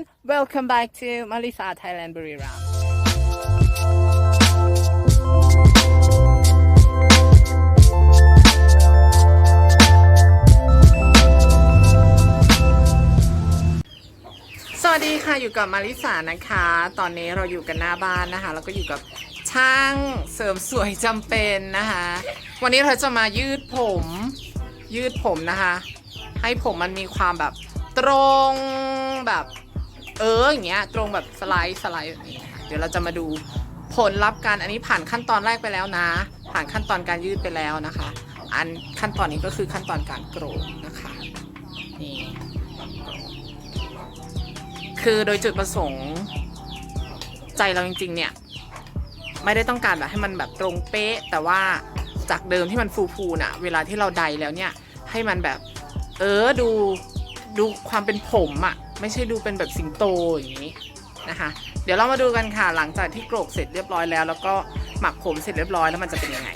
everyone welcome back to Malisa Thailand Buriram สวัสดีค่ะอยู่กับมาริสานะคะ ตอนนี้เราอยู่กันหน้าบ้านนะคะ แล้วก็อยู่กับช่างเสริมสวยจำเป็นนะคะ วันนี้เราจะมายืดผมยืดผมนะคะ ให้ผมมันมีความแบบตรงแบบ เอออย่างเงี้ยตรงแบบสไลด์สไลด์แบบนี้นะคะเดี๋ยวเราจะมาดูผลลัพธ์กันอันนี้ผ่านขั้นตอนแรกไปแล้วนะ ผ่านขั้นตอนการยืดไปแล้วนะคะ อันขั้นตอนนี้ก็คือขั้นตอนการโกรกนะคะนี่คือโดยจุดประสงค์ใจเราจริงๆเนี่ยไม่ได้ต้องการแบบให้มันแบบตรงเป๊ะ แต่ว่าจากเดิมที่มันฟูๆน่ะ เวลาที่เราใดแล้วเนี่ยให้มันแบบ เออดู ดูความเป็นผมอะ่ะ ไม่ใช่ดูเป็นแบบสิงโตอย่างนี้นะคะ เดี๋ยวเรามาดูกันค่ะหลังจากที่โกรกเสร็จเรียบร้อยแล้ว แล้วก็หมักผมเสร็จเรียบร้อยแล้วมันจะเป็นยังไง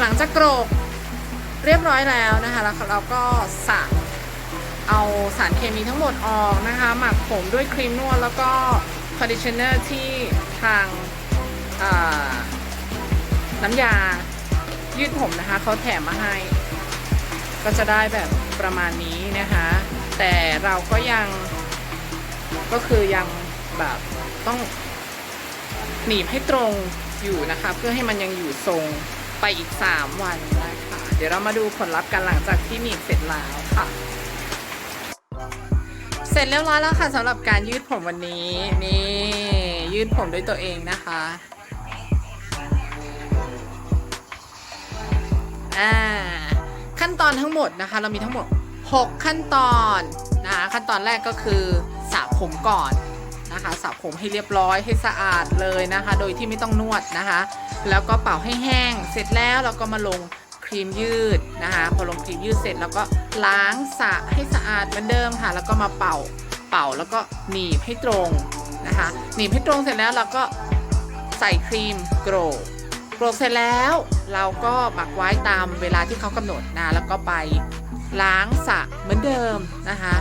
หลังจากโกรกเรียบร้อยแล้วนะคะ แล้วเราก็สระเอาสารเคมีทั้งหมดออกนะคะ หมักผมด้วยครีมนวดแล้วก็คอนดิชเนอร์ที่ทางน้ำยา ยืดผมนะคะเขาแถมมาให้ ก็จะได้แบบประมาณนี้นะคะ แต่เราก็ยังก็คือยังแบบต้องหนีบให้ตรงอยู่นะคะ เพื่อให้มันยังอยู่ทรงไปอีก 3 วันนะคะ เดี๋ยวเรามาดูผลลัพธ์กันหลังจากที่หนีบเสร็จแล้วค่ะ เสร็จเรียบร้อยแล้วค่ะสำหรับการยืดผมวันนี้ นี่ ยืดผมด้วยตัวเองนะคะ ตอนทั้งหมดนะคะ เรามีทั้งหมด 6 ขั้นตอนนะคะขั้นตอนแรกก็คือสระผมก่อนนะคะสระผมให้เรียบร้อยให้สะอาดเลยนะคะ โดยที่ไม่ต้องนวดนะคะ แล้วก็เป่าให้แห้ง เสร็จแล้วเราก็มาลงครีมยืดนะคะ พอลงครีมยืดเสร็จแล้วก็ล้างสระให้สะอาดเหมือนเดิมค่ะ แล้วก็มาเป่าเป่าแล้วก็หนีบให้ตรงนะคะ หนีบให้ตรงเสร็จแล้วเราก็ใส่ครีมโกร กโกรกเสร็จแล้วเราก็หมักไว้ตามเวลาที่เขากำหนดนะแล้วก็ไปล้างสระเหมือนเดิมนะคะ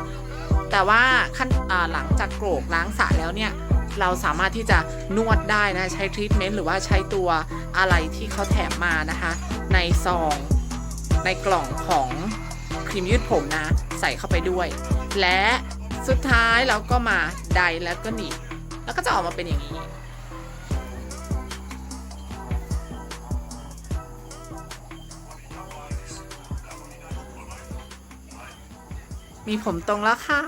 แต่ว่าขั้นหลังจากโกรกล้างสระแล้วเนี่ยเราสามารถที่จะนวดได้นะใช้ทรีทเมนต์หรือว่าใช้ตัวอะไรที่เขาแถมมานะคะในซองในกล่องของครีมยืดผมนะ ใส่เข้าไปด้วย และสุดท้ายเราก็มาไดแล้วก็หนีบแล้วก็จะออกมาเป็นอย่างนี้ มีผมตรงแล้วค่ะ